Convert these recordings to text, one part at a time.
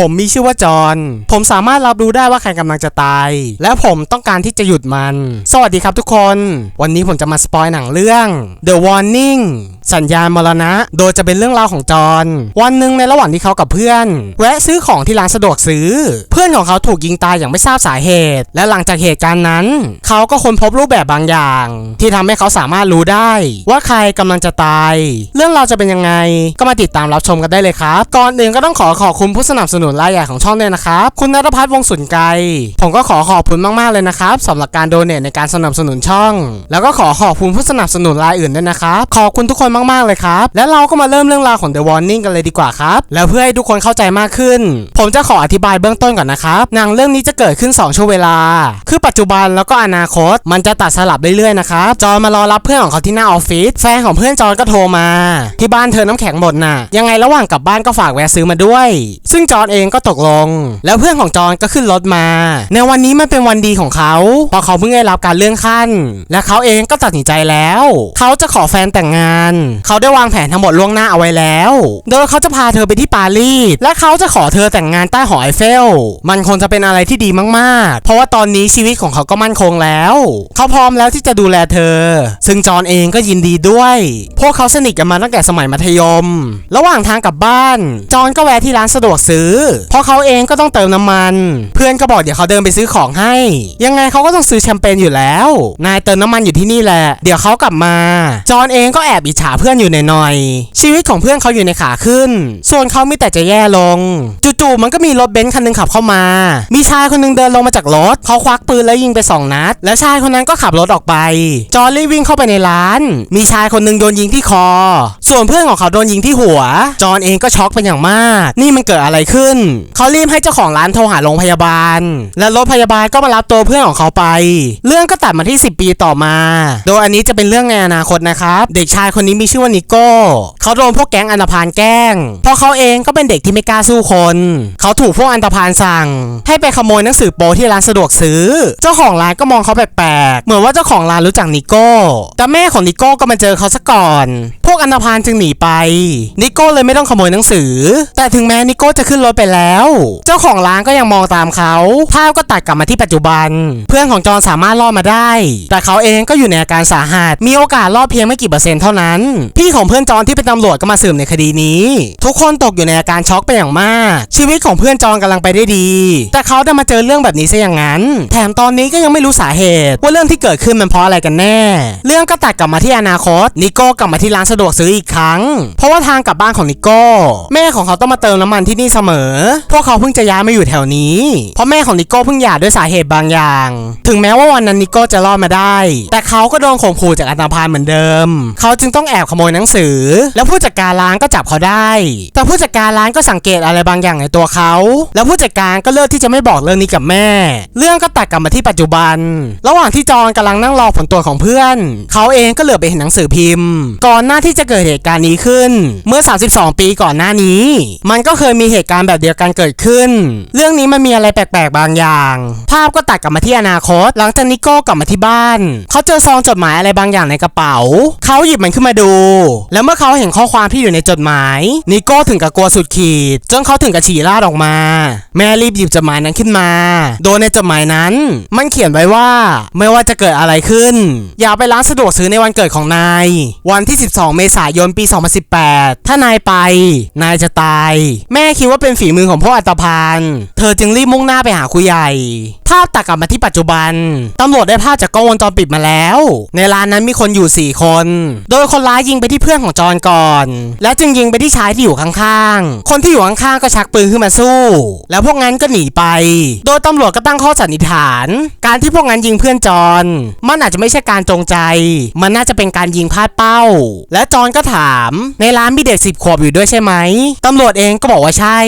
ผมมีชื่อว่าจอห์นผมสามารถรับรู้ได้ว่าใครกำลังจะตาย และผมต้องการที่จะหยุดมัน สวัสดีครับทุกคน วันนี้ผมจะมาสปอยหนังเรื่อง The Warning สัญญาณมรณะ โดยจะเป็นเรื่องราวของจอห์นวันหนึ่งในระหว่างที่เขากับเพื่อน แวะซื้อของที่ร้านสะดวกซื้อ เพื่อนของเขาถูกยิงตายอย่างไม่ทราบสาเหตุ และหลังจากเหตุการณ์นั้น เขาก็ค้นพบรูปแบบบางอย่าง ที่ทำให้เขาสามารถรู้ได้ ว่าใครกำลังจะตาย เรื่องราวจะเป็นยังไงก็มาติดตามรับชมกันได้เลยครับ ก่อนอื่นก็ต้องขอขอบคุณผู้สนับสนุนรายใหญ่ของช่องด้วยนะครับ คุณนรพัฒน์วงสุนไกรผมก็ขอขอบคุณมากๆเลยนะครับสำหรับการโดเนทในการสนับสนุนช่อง แล้วก็ขอขอบคุณผู้สนับสนุนรายอื่นด้วยนะครับขอบคุณทุกคนมากๆเลยครับ และเราก็มาเริ่มเรื่องราวของ The Warning กันเลยดีกว่าครับ แล้วเพื่อให้ทุกคนเข้าใจมากขึ้น ผมจะขออธิบายเบื้องต้นก่อนนะครับหนังเรื่องนี้จะเกิดขึ้น 2 ช่วงเวลา คือปัจจุบันแล้วก็อนาคต มันจะตัดสลับเรื่อยๆนะครับจอห์นมารอรับเพื่อนของเขาที่หน้าออฟฟิศแฟนของเพื่อนจอห์นก็โทรมา ที่บ้านเธอน้ำแข็งหมดน่ะ ยังไงระหว่างกลับบ้านก็ฝากแวะซื้อมาด้วย ซึ่งจอห์นเองก็ตกลง แล้วเพื่อนของจอห์นก็ขึ้นรถมา ในวันนี้มันเป็นวันดีของเขาเพราะเขาเพิ่งได้รับการเลื่อนขั้น และเขาเองก็ตัดสินใจแล้ว เขาจะขอแฟนแต่งงานเขาได้วางแผนทั้งหมดล่วงหน้าเอาไว้แล้ว โดยเขาจะพาเธอไปที่ปารีส และเขาจะขอเธอแต่งงานใต้หอไอเฟล มันคงจะเป็นอะไรที่ดีมากๆ เพราะว่าตอนนี้ชีวิตของเขาก็มั่นคงแล้ว เขาพร้อมแล้วที่จะดูแลเธอ ซึ่งจอห์นเองก็ยินดีด้วย พวกเขาสนิทกันมาตั้งแต่สมัยมัธยม ระหว่างทางกลับบ้าน จอห์นก็แวะที่ร้านสะดวกซื้อ เพราะเขาเองก็ต้องเติมน้ำมัน เพื่อนก็บอกเดี๋ยวเขาเดินไปซื้อของให้ ยังไงเขาก็ต้องซื้อแชมเปญอยู่แล้ว นายเติมน้ำมันอยู่ที่นี่แหละ เดี๋ยวเขากลับมา จอห์นเองก็แอบอิจฉาเพื่อนอยู่หน่อยๆชีวิตของเพื่อนเขาอยู่ในขาขึ้น ส่วนเขามีแต่จะแย่ลง จู่ๆมันก็มีรถเบนซ์คันหนึงขับเข้ามา มีชายคนหนึงเดินลงมาจากรถเขาควักปืนแล้วยิงไปสองนัด แล้วชายคนนั้นก็ขับรถออกไป จอห์นรีบวิ่งเข้าไปในร้าน มีชายคนหนึงโดนยิงที่คอ ส่วนเพื่อนของเขาโดนยิงที่หัว จอห์นเองก็ช็อกเป็นอย่างมาก นี่มันเกิดอะไรขึ้น เขารีบให้เจ้าของร้านโทรหาโรงพยาบาล และรถพยาบาลก็มารับตัวเพื่อนของเขาไป เรื่องก็ตัดมาที่ 10 ปีต่อมา โดยอันนี้จะเป็นเรื่องในอนาคตนะครับ เด็กชายคนนี้มีชื่อว่านิโก้เขาโดนพวกแก๊งอันธพาลแกล้ง เพราะเขาเองก็เป็นเด็กที่ไม่กล้าสู้คน เขาถูกพวกอันธพาลสั่ง ให้ไปขโมยหนังสือโป๊ที่ร้านสะดวกซื้อ เจ้าของร้านก็มองเขาแปลกๆ เหมือนว่าเจ้าของร้านรู้จักนิโก้ แต่แม่ของนิโก้ก็มาเจอเขาซะก่อน อันธพาลจึงหนีไป นิโก้เลยไม่ต้องขโมยหนังสือ แต่ถึงแม้นิโก้จะขึ้นรถไปแล้ว เจ้าของร้านก็ยังมองตามเขาภาพก็ตัดกลับมาที่ปัจจุบัน เพื่อนของจอนสามารถรอดมาได้ แต่เขาเองก็อยู่ในอาการสาหัสมีโอกาสรอดเพียงไม่กี่เปอร์เซ็นต์เท่านั้น พี่ของเพื่อนจอนที่เป็นตำรวจก็มาสืบในคดีนี้ ทุกคนตกอยู่ในอาการช็อกไปอย่างมาก ชีวิตของเพื่อนจอนกำลังไปได้ดี แต่เขาได้มาเจอเรื่องแบบนี้ซะอย่างนั้น แถมตอนนี้ก็ยังไม่รู้สาเหตุ ว่าเรื่องที่เกิดขึ้นมันเพราะอะไรกันแน่ เรื่องก็ตัดกลับมาที่อนาคตนิโก้กลับมาที่ร้านสะดวกซื้ออีกครั้ง เพราะว่าทางกลับบ้านของนิโก้แม่ของเขาต้องมาเติมน้ำมันที่นี่เสมอ พวกเขาเพิ่งจะย้ายมาอยู่แถวนี้ เพราะแม่ของนิโก้เพิ่งหย่าด้วยสาเหตุบางอย่าง ถึงแม้ว่าวันนั้นนิโก้จะรอดมาได้ แต่เขาก็โดนข่มขู่จากอันธพาลเหมือนเดิม เขาจึงต้องแอบขโมยหนังสือ แล้วผู้จัดการร้านก็จับเขาได้ แต่ผู้จัดการร้านก็สังเกตอะไรบางอย่างในตัวเขา แล้วผู้จัดการก็เลือกที่จะไม่บอกเรื่องนี้กับแม่ เรื่องก็ตัดกลับมาที่ปัจจุบัน ระหว่างที่จอนกำลังนั่งรอผลตรวจของเพื่อน เขาเองก็เหลือไปเห็นหนังสือพิมพ์ ก่อนหน้าที่จะเกิดเหตุการณ์นี้ขึ้น เมื่อ 32 ปีก่อนหน้านี้ มันก็เคยมีเหตุการณ์แบบเดียวกันเกิดขึ้น เรื่องนี้มันมีอะไรแปลกๆบางอย่าง ภาพก็ตัดกลับมาที่อนาคต หลังจากนิโก้กลับมาที่บ้าน เขาเจอซองจดหมายอะไรบางอย่างในกระเป๋า เขาหยิบมันขึ้นมาดู แล้วเมื่อเขาเห็นข้อความที่อยู่ในจดหมาย นิโก้ถึงกับกลัวสุดขีด จนเขาถึงกับฉี่ราดออกมา แม่รีบหยิบจดหมายนั้นขึ้นมา โดยในจดหมายนั้น มันเขียนไว้ว่า ไม่ว่าจะเกิดอะไรขึ้น อย่าไปร้านสะดวกซื้อในวันเกิดของนาย วันที่ 12 เมษายนปี 2018 ถ้านายไป นายจะตาย แม่คิดว่าเป็นฝีมือของพวกอัตพานเธอจึงรีบมุ่งหน้าไปหาคุยใหญ่ ภาพตัดกลับมาที่ปัจจุบัน ตำรวจได้ภาพจากกล้องวงจรปิดมาแล้ว ในร้านนั้นมีคนอยู่ 4 คน โดยคนร้ายยิงไปที่เพื่อนของจอนก่อน แล้วจึงยิงไปที่ชายที่อยู่ข้างๆ คนที่อยู่ข้างๆก็ชักปืนขึ้นมาสู้ แล้วพวกนั้นก็หนีไป โดยตำรวจก็ตั้งข้อสันนิษฐาน การที่พวกนั้นยิงเพื่อนจอนมันอาจจะไม่ใช่การจงใจ มันน่าจะเป็นการยิงพลาดเป้า และจอนอนก็ถาม ในร้านมีเด็กสิบขวบอยู่ด้วยใช่ไหมตำรวจเองก็บอกว่าใช่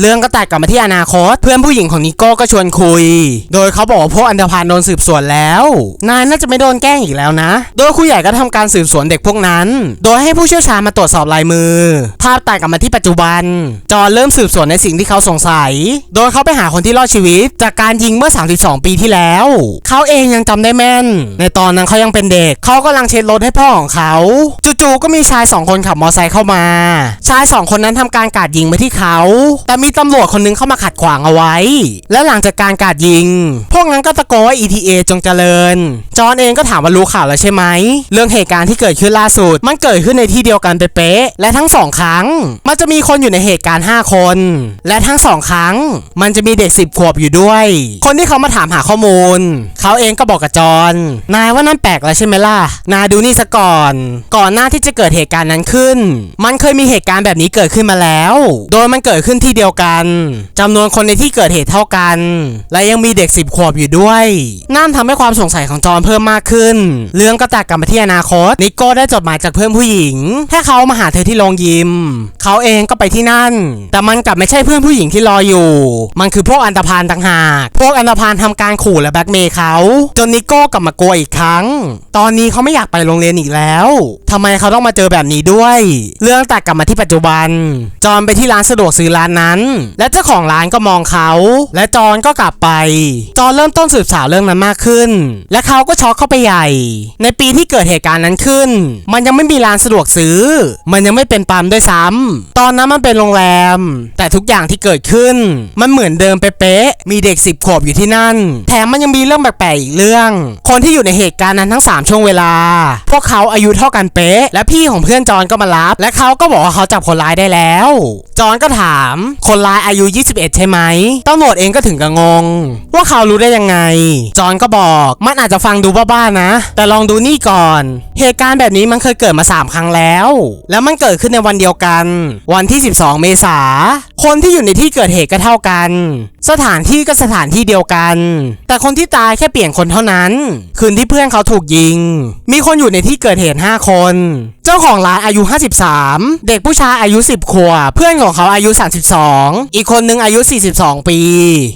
เรื่องก็ตัดกลับมาที่อนาคต เพื่อนผู้หญิงของนิโก้ก็ชวนคุย โดยเขาบอกว่าพวกอันธพาลโดนสืบสวนแล้ว นายน่าจะไม่โดนแกล้งอีกแล้วนะ โดยครูใหญ่ก็ทำการสืบสวนเด็กพวกนั้น โดยให้ผู้เชี่ยวชาญมาตรวจสอบลายมือ ภาพตัดกลับมาที่ปัจจุบัน จอนเริ่มสืบสวนในสิ่งที่เขาสงสัย โดยเขาไปหาคนที่รอดชีวิต จากการยิงเมื่อ 32 ปีที่แล้ว เขาเองยังจำได้แม่น ในตอนนั้นเขายังเป็นเด็ก เขากำลังเช็ดรถให้พ่อของเขา จู่ๆก็มีีชายสองคนขับมอเตอร์ไซค์เข้ามา ชายสองคนนั้นทำการกาดยิงไปที่เขา แต่มีตำรวจคนหนึงเข้ามาขัดขวางเอาไว้ และหลังจากการกาดยิง พวกนั้นก็ตะโกนว่า ETA จงเจริญ จอนเองก็ถามว่ารู้ข่าวแล้วใช่ไหม เรื่องเหตุการณ์ที่เกิดขึ้นล่าสุด มันเกิดขึ้นในที่เดียวกันเป๊ะและทั้งสองครั้ง มันจะมีคนอยู่ในเหตุการณ์ 5 คน และทั้งสองครั้ง มันจะมีเด็ก 10 ขวบอยู่ด้วย คนที่เขามาถามหาข้อมูล เขาเองก็บอกกับจอนนายว่านั่นแปลกแล้วใช่ไหมล่ะ นายดูนี่ซะก่อน ก่อนหน้าที่จะเกิดเหตุการณ์นั้นขึ้น มันเคยมีเหตุการณ์แบบนี้เกิดขึ้นมาแล้ว โดยมันเกิดขึ้นที่เดียวกันจำนวนคนในที่เกิดเหตุเท่ากัน และยังมีเด็ก 10 ขวบอยู่ด้วยนั่นทำให้ความสงสัยของจอห์นเพิ่มมากขึ้น เรื่องก็ตัดกลับมาที่อนาคตนิโก้ได้จดหมายจากเพื่อนผู้หญิง ให้เขามาหาเธอที่โรงยิม เขาเองก็ไปที่นั่น แต่มันกลับไม่ใช่เพื่อนผู้หญิงที่รออยู่ มันคือพวกอันธพาลต่างหาก พวกอันธพาลทำการขู่และแบล็กเมย์เขา จนนิโก้กลับมากลัวอีกครั้ง ตอนนี้เขาไม่อยากไปโรงเรียนอีกแล้วทำไมเขาต้องมาเจอแบบนี้ด้วย เรื่องตัดกลับมาที่ปัจจุบัน จอนไปที่ร้านสะดวกซื้อร้านนั้น และเจ้าของร้านก็มองเขา และจอนก็กลับไป จอนเริ่มต้นสืบสาวเรื่องนั้นมากขึ้น และเขาก็ช็อกเข้าไปใหญ่ ในปีที่เกิดเหตุการณ์นั้นขึ้น มันยังไม่มีร้านสะดวกซื้อ มันยังไม่เป็นปั๊มด้วยซ้ำตอนนั้นมันเป็นโรงแรม แต่ทุกอย่างที่เกิดขึ้น มันเหมือนเดิมเป๊ะมีเด็กสิบขวบอยู่ที่นั่น แถมมันยังมีเรื่องแปลกๆอีกเรื่อง คนที่อยู่ในเหตุการณ์นั้นทั้ง 3 ช่วงเวลา พวกเขาอายุเท่ากันเป๊ะ และพี่ี่ของเพื่อนจอนก็มารับ และเขาก็บอกว่าเขาจับคนร้ายได้แล้ว จอนก็ถาม คนร้ายอายุ 21 ใช่ไหมตำรวจเองก็ถึงกับงง ว่าเขารู้ได้ยังไง จอนก็บอกมันอาจจะฟังดูบ้าๆนะ แต่ลองดูนี่ก่อน เหตุการณ์แบบนี้มันเคยเกิดมา 3 ครั้งแล้ว แล้วมันเกิดขึ้นในวันเดียวกัน วันที่ 12 เมษาคนที่อยู่ในที่เกิดเหตุก็เท่ากัน สถานที่ก็สถานที่เดียวกัน แต่คนที่ตายแค่เปลี่ยนคนเท่านั้น คืนที่เพื่อนเขาถูกยิง มีคนอยู่ในที่เกิดเหตุ 5 คน จ้าของร้านอายุ 53 เด็กผู้ชายอายุ 10 ขวบ เพื่อนของเขาอายุ 32 อีกคนนึงอายุ 42 ปี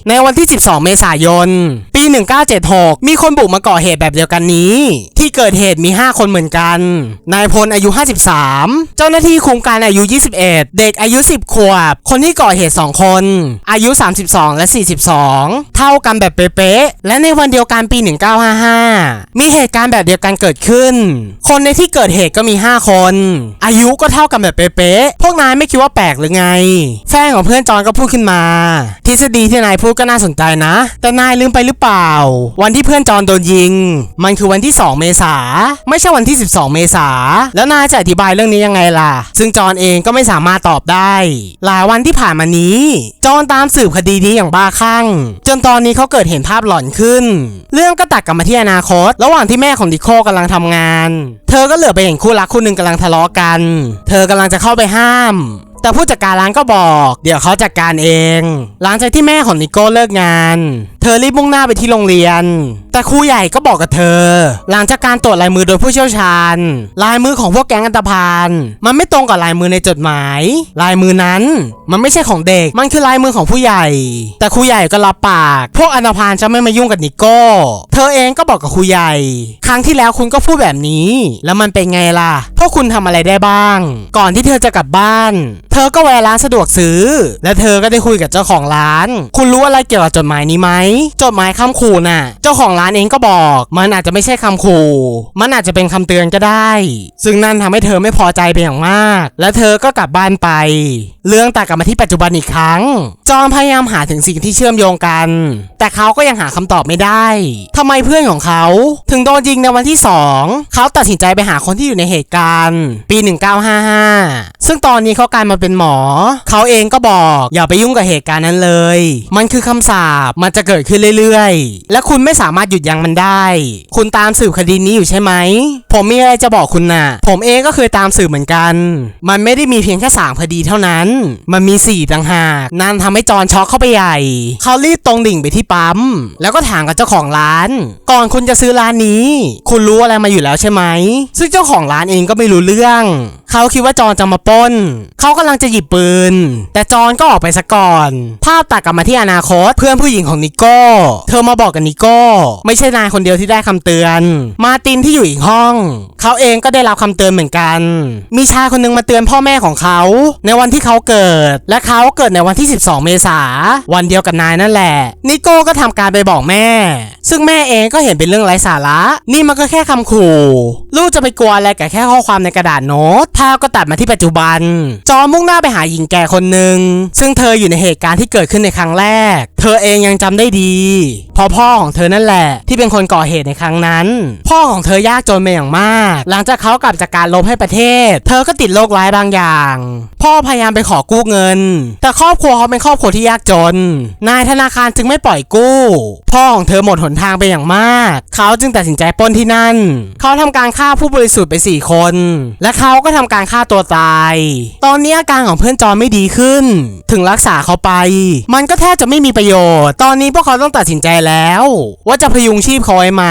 ในวันที่ 12 เมษายน ปี 1976 มีคนบุกมาก่อเหตุแบบเดียวกันนี้ ที่เกิดเหตุมี 5 คนเหมือนกัน นายพลอายุ 53 เจ้าหน้าที่คุมการอายุ 21 เด็กอายุ 10 ขวบ คนที่ก่อเหตุ 2 คน อายุ 32 และ 42 เท่ากันแบบเป๊ะๆ และในวันเดียวกันปี 1955 มีเหตุการณ์แบบเดียวกันเกิดขึ้น คนในที่เกิดเหตุก็มี 5คน อายุก็เท่ากันแบบเป๊ะๆพวกนายไม่คิดว่าแปลกหรือไง แฟนของเพื่อนจอนก็พูดขึ้นมา ทฤษฎีที่นายพูดก็น่าสนใจนะ แต่นายลืมไปหรือเปล่า วันที่เพื่อนจอนโดนยิง มันคือวันที่ 2 เมษาไม่ใช่วันที่ 12 เมษาแล้วนายจะอธิบายเรื่องนี้ยังไงล่ะ ซึ่งจอนเองก็ไม่สามารถตอบได้ หลายวันที่ผ่านมานี้ จอนตามสืบคดีนี้อย่างบ้าคลั่ง จนตอนนี้เขาเกิดเห็นภาพหลอนขึ้น เรื่องก็ตัดกลับมาที่อนาคต ระหว่างที่แม่ของดิโคกำลังทำงาน เธอก็เหลือไปเห็นคู่รักคู่หนึ่งกำลังทะเลาะกัน เธอกำลังจะเข้าไปห้าม แต่ผู้จัดการร้านก็บอก เดี๋ยวเขาจัดการเอง หลังจากที่แม่ของนิโก้เลิกงาน เธอรีบมุ่งหน้าไปที่โรงเรียน แต่ครูใหญ่ก็บอกกับเธอ หลังจากการตรวจลายมือโดยผู้เชี่ยวชาญ ลายมือของพวกแก๊งอันตพาลมันไม่ตรงกับลายมือในจดหมาย ลายมือนั้น มันไม่ใช่ของเด็ก มันคือลายมือของผู้ใหญ่ แต่ครูใหญ่ก็รับปาก พวกอันตพาลจะไม่มายุ่งกับนิโก้ เธอเองก็บอกกับครูใหญ่ ครั้งที่แล้วคุณก็พูดแบบนี้ แล้วมันเป็นไงล่ะ พวกคุณทำอะไรได้บ้าง ก่อนที่เธอจะกลับบ้าน เธอก็แวะร้านสะดวกซื้อ และเธอก็ได้คุยกับเจ้าของร้าน คุณรู้อะไรเกี่ยวกับจดหมายนี้ไหมจดหมายคำขู่น่ะ เจ้าของร้านเองก็บอก มันอาจจะไม่ใช่คำขู่ มันอาจจะเป็นคำเตือนก็ได้ ซึ่งนั่นทำให้เธอไม่พอใจเป็นอย่างมาก และเธอก็กลับบ้านไป เรื่องตัดกลับมาที่ปัจจุบันอีกครั้ง จอห์นพยายามหาถึงสิ่งที่เชื่อมโยงกัน แต่เขาก็ยังหาคำตอบไม่ได้ ทำไมเพื่อนของเขา ถึงโดนยิงในวันที่ 2 เขาตัดสินใจไปหาคนที่อยู่ในเหตุการณ์ ปี 1955 ซึ่งตอนนี้เขากลายมาเป็นหมอ เขาเองก็บอกอย่าไปยุ่งกับเหตุการณ์นั้นเลย มันคือคำสาปมันจะเกิดขึ้นเรื่อยๆ และคุณไม่สามารถหยุดยั้งมันได้ คุณตามสืบคดีนี้อยู่ใช่ไหม ผมมีอะไรจะบอกคุณน่ะ ผมเองก็เคยตามสืบเหมือนกัน มันไม่ได้มีเพียงแค่สามคดีเท่านั้น มันมีสี่ต่างหาก นั่นทำให้จอนช็อกเข้าไปใหญ่ เขารีบตรงดิ่งไปที่ปั๊ม แล้วก็ถามกับเจ้าของร้าน ก่อนคุณจะซื้อร้านนี้ คุณรู้อะไรมาอยู่แล้วใช่ไหม ซึ่งเจ้าของร้านเองก็ไม่รู้เรื่องเขาคิดว่าจอนจะมาปล้น เขากำลังจะหยิบปืน แต่จอนก็ออกไปซะก่อน ภาพตัดกลับมาที่อนาคตเพื่อนผู้หญิงของนิโก้เธอมาบอกกับนิโก้ ไม่ใช่นายคนเดียวที่ได้คำเตือน มาตินที่อยู่อีกห้อง เขาเองก็ได้รับคำเตือนเหมือนกัน มีชายคนหนึงมาเตือนพ่อแม่ของเขา ในวันที่เขาเกิด และเขาเกิดในวันที่ 12 เมษาวันเดียวกับนายนั่นแหละ นิโก้ก็ทำการไปบอกแม่ ซึ่งแม่เองก็เห็นเป็นเรื่องไร้สาระ นี่มันก็แค่คำขู่ลูกจะไปกลัวอะไรกับแค่ข้อความในกระดาษโน้ตภาพก็ตัดมาที่ปัจจุบัน จอมุ่งหน้าไปหาหญิงแก่คนหนึ่งซึ่งเธออยู่ในเหตุการณ์ที่เกิดขึ้นในครั้งแรก ธอเองยังจำได้ดีเพราะพ่อของเธอนั่นแหละ ที่เป็นคนก่อเหตุในครั้งนั้น พ่อของเธอยากจนเป็นอย่างมาก หลังจากเขากลับจากการลบให้ประเทศ เธอก็ติดโรคร้ายบางอย่าง พ่อพยายามไปขอกู้เงิน แต่ครอบครัวเขาเป็นครอบครัวที่ยากจน นายธนาคารจึงไม่ปล่อยกู้ พ่อของเธอหมดหนทางไปอย่างมาก เขาจึงตัดสินใจปล้นที่นั่น เขาทำการฆ่าผู้บริสุทธิ์ไป4คน และเขาก็ทำการฆ่าตัวตาย ตอนนี้อาการของเพื่อนจอไม่ดีขึ้น ถึงรักษาเขาไป มันก็แทบจะไม่มีประโยชน์ ตอนนี้พวกเขาต้องตัดสินใจแล้ว ว่าจะพยุงชีพเขาไว้ไหม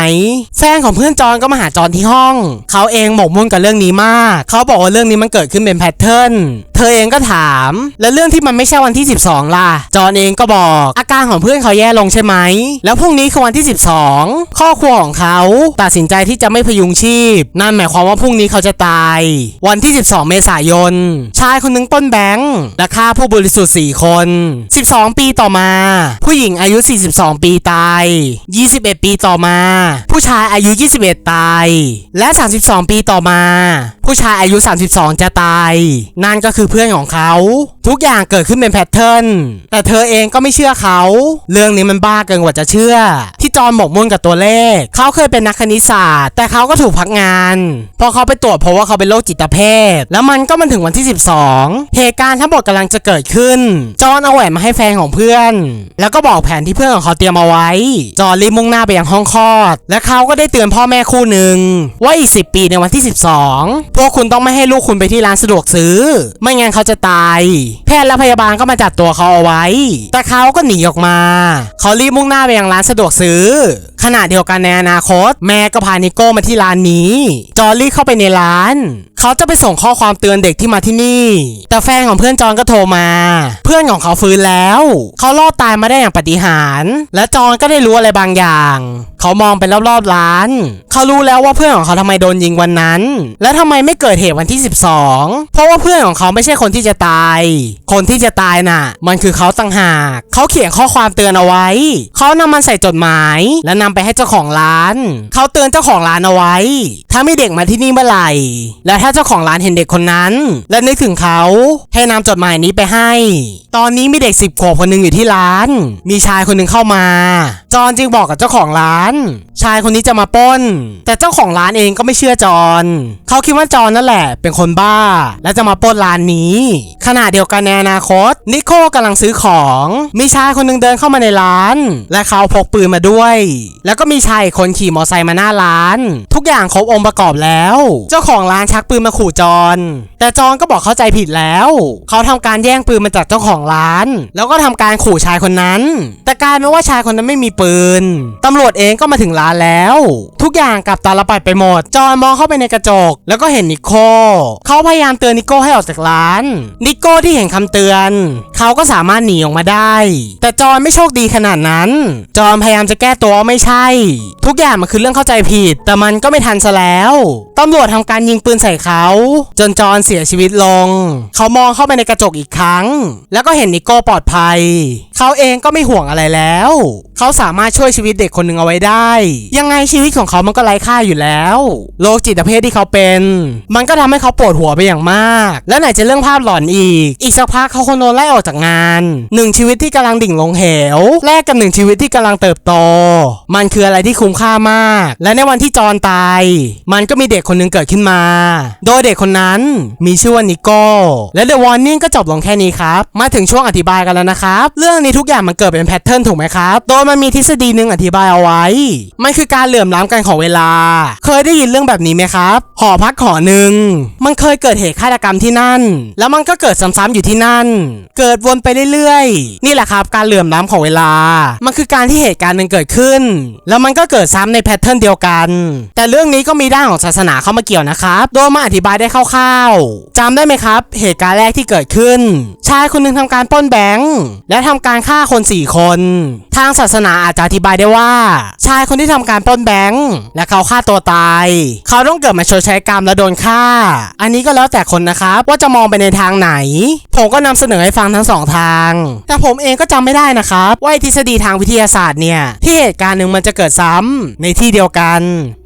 แฟนของเพื่อนจอนก็มาหาจอนที่ห้อง เขาเองหมกมุ่นกับเรื่องนี้มาก เขาบอกว่าเรื่องนี้มันเกิดขึ้นเป็นแพทเทิร์น เธอเองก็ถาม แล้วเรื่องที่มันไม่ใช่วันที่ 12 ล่ะ จอนเองก็บอก อาการของเพื่อนเขาแย่ลงใช่ไหม แล้วพรุ่งนี้คือวันที่ 12 ข้อครัวของเขาตัดสินใจที่จะไม่พยุงชีพ นั่นหมายความว่าพรุ่งนี้เขาจะตาย วันที่ 12 เมษายน ชายคนหนึงป้นแบงค์และฆ่าผู้บริสุทธิ์4คน 12 ปีต่อมาผู้หญิงอายุ 42 ปีตาย 21 ปีต่อมา ผู้ชายอายุ 21 ตาย และ 32 ปีต่อมา ผู้ชายอายุ 32 จะตาย นั่นก็คือเพื่อนของเขา ทุกอย่างเกิดขึ้นเป็นแพทเทิร์นแต่เธอเองก็ไม่เชื่อเขา เรื่องนี้มันบ้าเกินกว่าจะเชื่อ ที่จอนหมกมุ่นกับตัวเลข เขาเคยเป็นนักคณิตศาสตร์ แต่เขาก็ถูกพักงานเพราะเขาไปตรวจพบว่าเขาเป็นโรคจิตเภท แล้วมันก็มันถึงวันที่ 12 เหตุการณ์ทั้งหมดกำลังจะเกิดขึ้น จอนเอาแหวนมาให้แฟนของเพื่อนแล้วก็บอกแผนที่เพื่อนของเขาเตรียมเอาไว้ จอร์รีบมุ่งหน้าไปยังห้องคลอด และเขาก็ได้เตือนพ่อแม่คู่หนึ่งว่าอีก 10 ปีในวันที่ 12 พวกคุณต้องไม่ให้ลูกคุณไปที่ร้านสะดวกซื้อ ไม่งั้นเขาจะตาย แพทย์และพยาบาลก็มาจับตัวเขาเอาไว้ แต่เขาก็หนีออกมา เขารีบมุ่งหน้าไปยังร้านสะดวกซื้อ ขณะเดียวกันในอนาคต แม่ก็พานิโก้มาที่ร้านนี้ จอร์ลี่เข้าไปในร้าน เขาจะไปส่งข้อความเตือนเด็กที่มาที่นี่ แต่แฟนของเพื่อนจอนก็โทรมา เพื่อนของเขาฟื้นแล้ว เขารอดตายมาได้อย่างปาฏิหาริย์และจอนก็ได้รู้อะไรบางอย่าง เขามองไปรอบๆร้าน เขารู้แล้วว่าเพื่อนของเขาทำไมโดนยิงวันนั้น และทำไมไม่เกิดเหตุวันที่ 12 เพราะว่าเพื่อนของเขาไม่ใช่คนที่จะตาย คนที่จะตายน่ะ มันคือเขาต่างหาก เขาเขียนข้อความเตือนเอาไว้ เขานำมันใส่จดหมาย และนำไปให้เจ้าของร้าน เขาเตือนเจ้าของร้านเอาไว้ ถ้ามีเด็กมาที่นี่เมื่อไหร่ และถ้าเจ้าของร้านเห็นเด็กคนนั้น และนึกถึงเขา ให้นำจดหมายนี้ไปให้ ตอนนี้มีเด็กสิบขวบคนหนึ่งอยู่ที่ร้าน มีชายคนหนึ่งเข้ามา จอนจึงบอกกับเจ้าของร้าน ชายคนนี้จะมาปล้น แต่เจ้าของร้านเองก็ไม่เชื่อจอนเขาคิดว่าจอนนั่นแหละ เป็นคนบ้า และจะมาปล้นร้านนี้ขณะเดียวกันในอนาคต นิโคกำลังซื้อของ มีชายคนหนึ่งเดินเข้ามาในร้าน และเขาพกปืนมาด้วย แล้วก็มีชายคนขี่มอเตอร์ไซค์มาหน้าร้าน ทุกอย่างครบองค์ประกอบแล้ว เจ้าของร้านชักปืนมาขู่จอนแต่จอนก็บอกเข้าใจผิดแล้ว เขาทำการแย่งปืนมาจากเจ้าของร้าน แล้วก็ทำการขู่ชายคนนั้น แต่กลายเป็นว่าชายคนนั้นไม่มีปืนตำรวจเองก็มาถึงร้านแล้ว ทุกอย่างกลับตาลปัดไปหมด จอนมองเข้าไปในกระจก แล้วก็เห็นนิโคเขาพยายามเตือนนิโก้ให้ออกจากร้าน นิโก้ที่เห็นคำเตือน เขาก็สามารถหนีออกมาได้ แต่จอนไม่โชคดีขนาดนั้น จอนพยายามจะแก้ตัวไม่ใช่ ทุกอย่างมันคือเรื่องเข้าใจผิด แต่มันก็ไม่ทันซะแล้วตำรวจทำการยิงปืนใส่เขา จนจอนเสียชีวิตลง เขามองเข้าไปในกระจกอีกครั้ง แล้วก็เห็นนิโก้ปลอดภัย เขาเองก็ไม่ห่วงอะไรแล้ว เขาสามารถช่วยชีวิตเด็กคนหนึ่งเอาไว้ได้ยังไงชีวิตของเขามันก็ไร้ค่าอยู่แล้วโรคจิตเภทที่เขาเป็น มันก็ทำให้เขาปวดหัวไปอย่างมาก และไหนจะเรื่องภาพหลอนอีก อีกสักพักเขาคงโดนไล่ออกจากงานหนึ่งชีวิตที่กำลังดิ่งลงเหวแลกกับหนึ่งชีวิตที่กำลังเติบโต มันคืออะไรที่คุ้มค่ามาก และในวันที่จอนตาย มันก็มีเด็กคนหนึงเกิดขึ้นมา โดยเด็กคนนั้นมีชื่อว่านิโก้และ The Warning ก็จบลงแค่นี้ครับ มาถึงช่วงอธิบายกันแล้วนะครับ เรื่องนี้ทุกอย่างมันเกิดเป็นแพทเทิร์นถูกไหมครับ โดยมันมีทฤษฎีหนึ่งอธิบายเอาไว้มันคือการเหลื่อมล้ำกันของเวลา เคยได้ยินเรื่องแบบนี้ไหมครับ หอพักหอหนึ่ง มันเคยเกิดเหตุฆาตกรรมที่นั่น แล้วมันก็เกิดซ้ำๆอยู่ที่นั่น เกิดวนไปเรื่อยๆ นี่แหละครับ การเหลื่อมล้ำของเวลา มันคือการที่เหตุการณ์หนึ่งเกิดขึ้น แล้วมันก็เกิดซ้ำในแพทเทิร์นเดียวกัน แต่เรื่องนี้ก็มีด้านของศาสนาเข้ามาเกี่ยวนะครับ โดยมาอธิบายได้คร่าวๆจำได้ไหมครับ เหตุการณ์แรกที่เกิดขึ้น ชายคนหนึ่งทำการป้นแบงค์และทำการฆ่าคน4คน ทางศาสนาอาจจะอธิบายได้ว่า ชายคนที่ทำการปล้นแบงค์และเขาฆ่าตัวตาย เขาต้องเกิดมาชดใช้กรรมและโดนฆ่า อันนี้ก็แล้วแต่คนนะครับว่าจะมองไปในทางไหน ผมก็นำเสนอให้ฟังทั้งสองทาง แต่ผมเองก็จำไม่ได้นะครับว่าทฤษฎีทางวิทยาศาสตร์เนี่ยที่เหตุการณ์หนึ่งมันจะเกิดซ้ำในที่เดียวกัน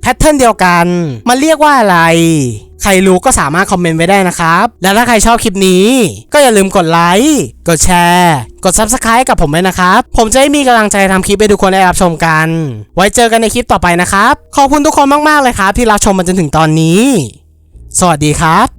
พทเทิร์นเดียวกัน มันเรียกว่าอะไร ใครรู้ก็สามารถคอมเมนต์ไว้ได้นะครับ และถ้าใครชอบคลิปนี้ ก็อย่าลืมกดไลค์ กดแชร์ กด Subscribe กับผมด้วยนะครับ ผมจะได้มีกำลังใจทำคลิปให้ทุกคนได้รับชมกัน ไว้เจอกันในคลิปต่อไปนะครับ ขอบคุณทุกคนมากๆเลยครับ ที่รับชมมาจนถึงตอนนี้ สวัสดีครับ